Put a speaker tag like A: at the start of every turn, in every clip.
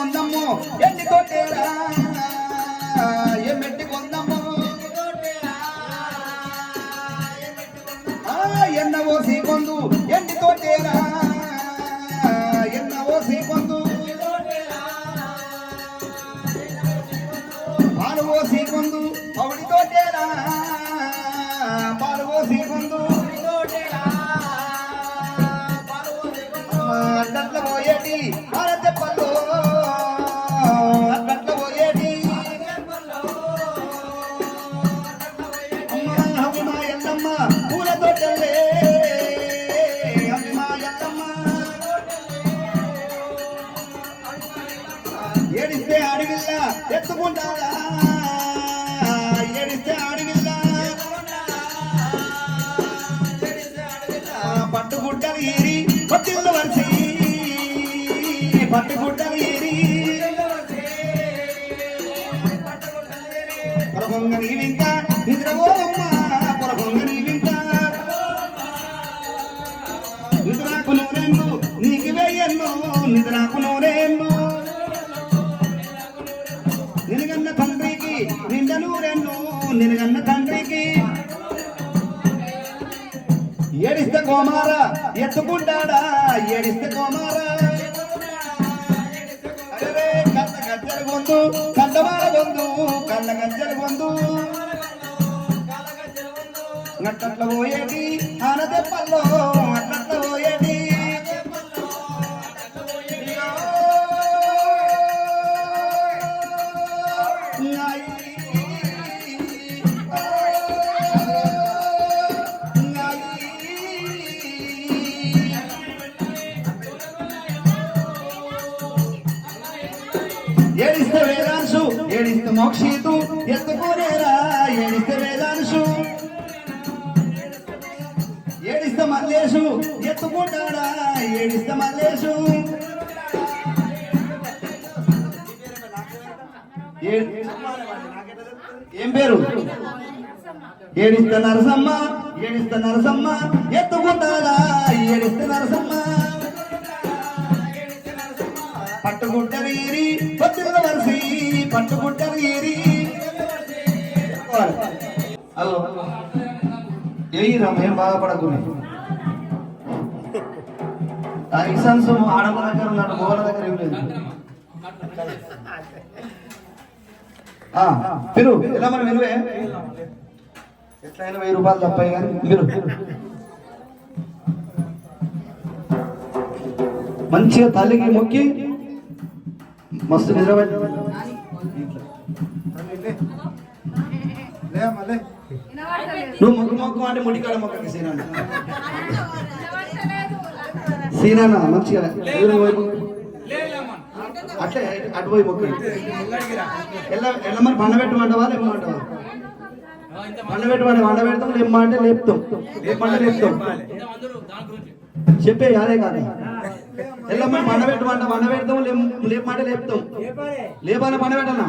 A: కొందము ఎన్ని కొట్టేరా ఎమ్మెట్టి కొందము ఎన్న ఓసి కొందు ఎన్ని కొట్టేరా ఎన్న ఓసి కొందు పాలు ఓసి కొందు పౌడి తోటేరా పాలు ఓసి కొందు ఎత్తుకుంటాడా? ఏడిస్తే అడవిలా పట్టుగుడ్డలు ఏరి కొద్దిళ్ళు వరిసి పట్టుగుడ్డలు ఏరి పొలగొంగ నీ వింత నిద్రపోమ్మా పొలగొంగ నీ వింత. నిద్రాకు నూనెన్ను నీకు వేయన్ను నిద్రాకు నూనెన్ను నేను నినగన్న తండ్రికి. ఏడిస్తే కోమార ఎత్తుకుంటాడా? ఏడిస్తే కోమార. అరే కళ్ళ గొంతు గొంతు కళ్ళ గజ్జల గొంతు నట్టట్ల పోయేటి ఆనదెప్పల్లో అట్లట్ల పోయేటి. వేదాంశు ఏడిస్తే మోక్షితు ఎత్తుకోనేరా ఏడిస్తే వేదాంశు ఏడిస్త మల్లేషు ఎత్తుకుంటాడా ఏడిస్త మల్లేషు ఏం పేరు ఏడిస్త నరసమ్మ ఏడిస్త నరసమ్మ ఎత్తుకుంటాడా ఏడిస్త నరసమ్మ పట్టుకుంట వీరి పొద్దున్న వరిసి పట్టుకుంట ఏరి హలో. ఏ రమేం బాధపడకు ఆ ఇసన్స్ ఆడమ దగ్గర ఉన్నాడు మోహన దగ్గర ఏం లేదు. ఆ, మీరు ఎలా మరి వినువే? ఎట్లయినా వెయ్యి రూపాయలు తప్పాయి కానీ మీరు మంచిగా తల్లికి మొక్కి మస్తు నిద్రపడి నువ్వు మొక్కు మొక్కు అంటే ముడికాడ మొక్కకి సీనాన్న సీనాన్న మంచిగా ఎదురు వైపు అట్లే అటు పోయి మొక్కు ఎల్ల ఎల్ల మరి పండ పెట్టమంటావా లేమంటావా పండ పెట్టమంటే వండ పెడతాం లేమ్మ అంటే లేపుతాం లేపంటే లేపుతాం చెప్పే అదే కాదు వండ పెడతాం లేం- లేపమంటే లేపుతాం. లేపాలి. పెట్టన్నా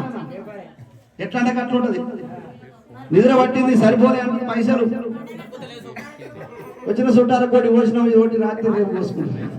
A: ఎట్లా అంటే అట్లా ఉంటది. నిద్ర పట్టింది సరిపోలే అంటే పైసలు. వచ్చిన చుట్టాలు కోటి పోసిన ఒకటి రాత్రి రేపు పోసుకుంటాం